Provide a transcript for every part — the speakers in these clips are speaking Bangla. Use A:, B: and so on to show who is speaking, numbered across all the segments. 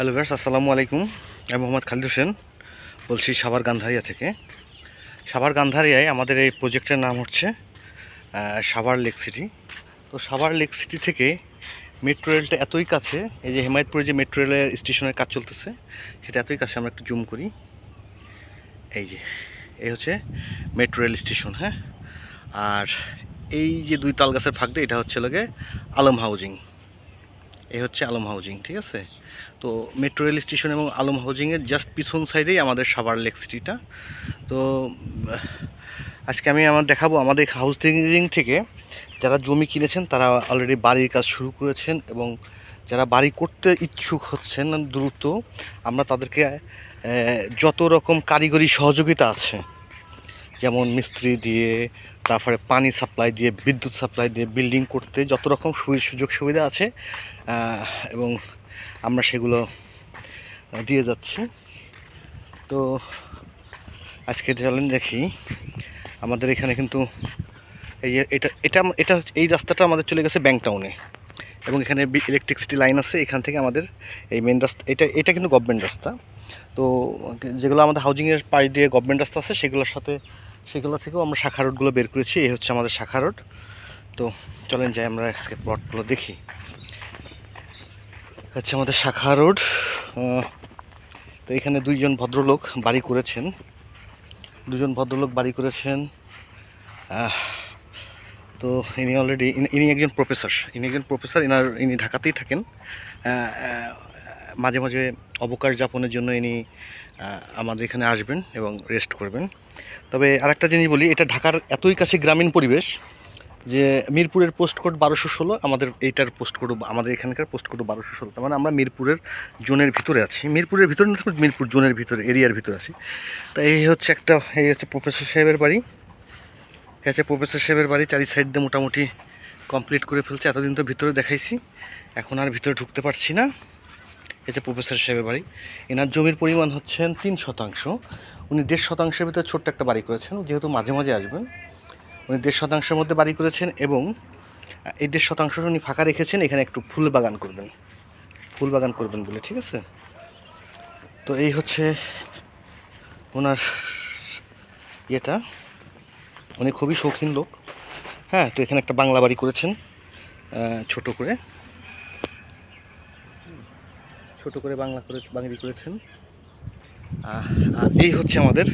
A: হ্যালো ভার্স আসসালামু আলাইকুম। আমি মোহাম্মদ খালিদ হোসেন বলছি সাভার গান্ধারিয়া থেকে। সাভার গান্ধারিয়ায় আমাদের এই প্রজেক্টের নাম হচ্ছে সাভার লেক সিটি। তো সাভার লেক সিটি থেকে মেট্রো রেলটা এতই কাছে, এই যে হেমায়তপুরে যে মেট্রো রেলের স্টেশনের কাজ চলতেছে, সেটা এতই কাছে আমরা একটু জুম করি। এই যে, এই হচ্ছে মেট্রো রেল স্টেশন হ্যাঁ? আর এই যে দুই তাল গাছের ফাঁক দিয়ে এটা হচ্ছে লগে আলম হাউজিং। এই হচ্ছে আলম হাউজিং, ঠিক আছে? তো মেট্রো রেল স্টেশন এবং আলম হাউজিংয়ের জাস্ট পিছন সাইডেই আমাদের সাভার লেক সিটিটা তো, আজকে আমি আমার দেখাবো আমাদের হাউজিং থেকে যারা জমি কিনেছেন, তারা অলরেডি বাড়ির কাজ শুরু করেছেন এবং যারা বাড়ি করতে ইচ্ছুক হচ্ছেন দ্রুত, আমরা তাদেরকে যত রকম কারিগরি সহযোগিতা আছে, যেমন মিস্ত্রি দিয়ে, তারপরে পানি সাপ্লাই দিয়ে, বিদ্যুৎ সাপ্লাই দিয়ে বিল্ডিং করতে, যত রকম সুযোগ সুবিধা আছে এবং আমরা সেগুলো দিয়ে যাচ্ছি। তো আজকে চলেন দেখি, আমাদের এখানে কিন্তু এই এটা এটা এটা এই রাস্তাটা আমাদের চলে গেছে ব্যাংক টাউনে এবং এখানে ইলেকট্রিসিটি লাইন আছে, এখান থেকে আমাদের এই মেন রাস্তা, এটা এটা কিন্তু গভর্নমেন্ট রাস্তা। তো যেগুলো আমাদের হাউজিংয়ের পাশ দিয়ে গভর্নমেন্ট রাস্তা আছে, সেগুলোর সাথে, সেগুলো থেকেও আমরা শাখা রোডগুলো বের করেছি, এই হচ্ছে আমাদের শাখা রোড তো চলেন যাই আমরা আজকে প্লটগুলো দেখি। হচ্ছে আমাদের শাখা রোড। তো এখানে দুইজন ভদ্রলোক বাড়ি করেছেন। দুজন ভদ্রলোক বাড়ি করেছেন। তো ইনি অলরেডি ইনি একজন প্রফেসর ইনি একজন প্রফেসর ইনার, ইনি ঢাকাতেই থাকেন। মাঝে মাঝে অবকাশ যাপনের জন্য ইনি আমাদের এখানে আসবেন এবং রেস্ট করবেন। তবে আরেকটা জিনিস বলি, এটা ঢাকার এতই কাছে গ্রামীণ পরিবেশ যে মিরপুরের পোস্ট কোড বারোশো ষোলো, আমাদের এইটার পোস্ট কোড আমাদের এখানকার পোস্ট কোড বারোশো ষোলো। তার মানে আমরা মিরপুরের জোনের ভিতরে আছি। মিরপুরের ভিতরে না মিরপুর জোনের ভিতরে, এরিয়ার ভিতরে আছি। তা এই হচ্ছে একটা, এই হচ্ছে প্রফেসর সাহেবের বাড়ি। এই হচ্ছে প্রফেসর সাহেবের বাড়ি, চারি সাইড দিয়ে মোটামুটি কমপ্লিট করে ফেলছে। এতদিন তো ভিতরে দেখাইছি। এখন আর ভিতরে ঢুকতে পারছি না। যে প্রফেসর সাহেবের বাড়ি। এনার জমির পরিমাণ হচ্ছেন তিন শতাংশ। উনি দেড় শতাংশের ভিতরে ছোট্ট একটা বাড়ি করেছেন। যেহেতু মাঝে মাঝে আসবেন। উনি দেড় শতাংশের মধ্যে বাড়ি করেছেন এবং এই দেড় শতাংশ উনি ফাঁকা রেখেছেন, এখানে একটু ফুল বাগান করবেন। ফুল বাগান করবেন বলে, ঠিক আছে? তো এই হচ্ছে ওনার ইয়েটা। উনি খুবই শৌখিন লোক। হ্যাঁ তো এখানে একটা বাংলা বাড়ি করেছেন ছোট করে। ছোট করে বাংলা করে, বাঙালি করেছেন। আর এই হচ্ছে আমাদের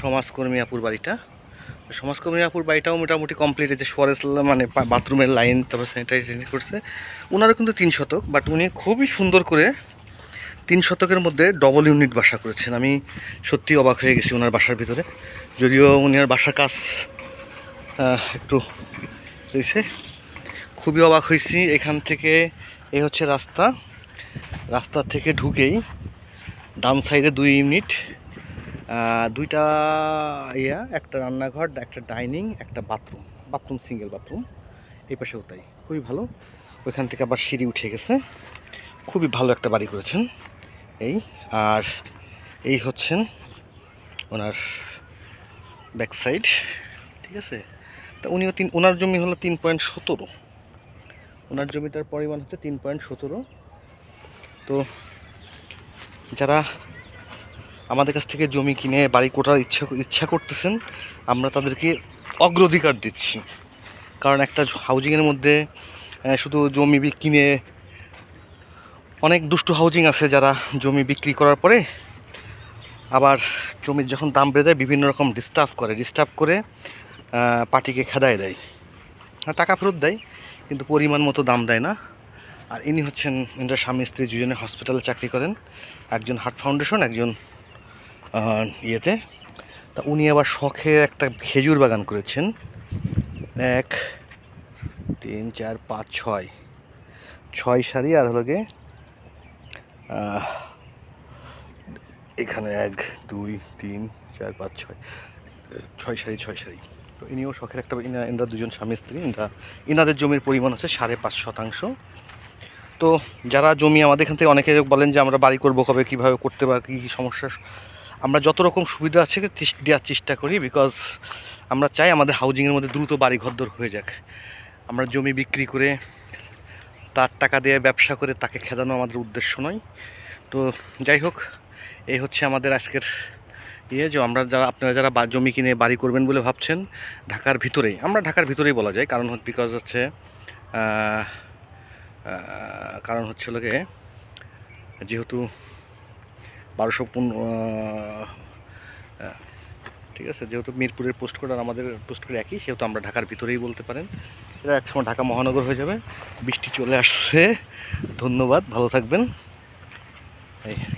A: সমাজকর্মী আপুর বাড়িটা। সমাজকর্মী আপুর বাড়িটাও মোটামুটি কমপ্লিট যে ফরেস্ট মানে বাথরুমের লাইন তারপর স্যানিটারি করছে। ওনারও কিন্তু তিন শতক বাট উনি খুবই সুন্দর করে তিন শতকের মধ্যে ডবল ইউনিট বাসা করেছেন। আমি সত্যি অবাক হয়ে গেছি ওনার বাসার ভিতরে। যদিও উনার বাসার কাজ একটু রয়েছে। খুবই অবাক হয়েছি। এখান থেকে এই হচ্ছে রাস্তা। রাস্তা থেকে ঢুকেই ডান সাইডে দুই ইউনিট দুইটা ইয়া, একটা রান্নাঘর, একটা ডাইনিং, একটা বাথরুম। Bathroom, single bathroom. এই পাশেও তাই। খুবই ভালো। ওইখান থেকে আবার সিঁড়ি উঠে গেছে। খুবই ভালো একটা বাড়ি করেছেন এই। আর এই হচ্ছেন ওনার ব্যাক সাইড ঠিক আছে? তা উনিও তিন, ওনার জমি হলো তিন পয়েন্ট সতেরো। ওনার জমিটার পরিমাণ হচ্ছে তিন পয়েন্ট সতেরো। তো যারা আমাদের কাছ থেকে জমি কিনে বাড়ি কোটার ইচ্ছা ইচ্ছা করতেছেন আমরা তাদেরকে অগ্রাধিকার দিচ্ছি। কারণ একটা হাউজিংয়ের মধ্যে শুধু জমি কিনে অনেক দুষ্টু হাউজিং আছে যারা জমি বিক্রি করার পরে আবার জমির যখন দাম বেড়ে যায় বিভিন্ন রকম ডিস্টার্ব করে। ডিস্টার্ব করে পার্টিকে খেদায় দেয়। হ্যাঁ, টাকা ফেরত দেয় কিন্তু পরিমাণ মতো দাম দেয় না। আর ইনি হচ্ছেন ইনার স্বামী স্ত্রী দুজনে হসপিটালে চাকরি করেন। একজন হার্ট ফাউন্ডেশন একজন ইয়েতে। তা উনি আবার শখে একটা খেজুর বাগান করেছেন। এক, তিন, চার, পাঁচ, ছয়। ছয় সারি আর হলো গিয়ে এখানে এক, দুই, তিন, চার, পাঁচ, ছয়। ছয় সারি ছয় সারি। তো ইনিও শখের একটা এনারা দুজন স্বামী স্ত্রী এনারা ইনাদের জমির পরিমাণ হচ্ছে সাড়ে পাঁচ শতাংশ। তো যারা জমি আমাদের এখান থেকে অনেকে বলেন যে আমরা বাড়ি করব কবে, কীভাবে করতে বা কী কী সমস্যা আমরা যত রকম সুবিধা আছে দেওয়ার চেষ্টা করি বিকজ আমরা চাই আমাদের হাউজিংয়ের মধ্যে দ্রুত বাড়ি ঘরদর হয়ে যাক। আমরা জমি বিক্রি করে তার টাকা দিয়ে ব্যবসা করে তাকে খেদানো আমাদের উদ্দেশ্য নয়। তো যাই হোক, এই হচ্ছে আমাদের আজকের ইয়ে যে আমরা যারা আপনারা যারা জমি কিনে বাড়ি করবেন বলে ভাবছেন, ঢাকার ভিতরেই আমরা ঢাকার ভিতরেই বলা যায়। কারণ বিকজ হচ্ছে কারণ হচ্ছে লোকে যেহেতু বারোশো ঠিক আছে, যেহেতু মিরপুরের পোস্ট কোড আর আমাদের পোস্ট কোড একই, সেহেতু আমরা ঢাকার ভিতরেই বলতে পারেন। এটা একসময় ঢাকা মহানগর হয়ে যাবে। বৃষ্টি চলে আসছে। ধন্যবাদ, ভালো থাকবেন। এই।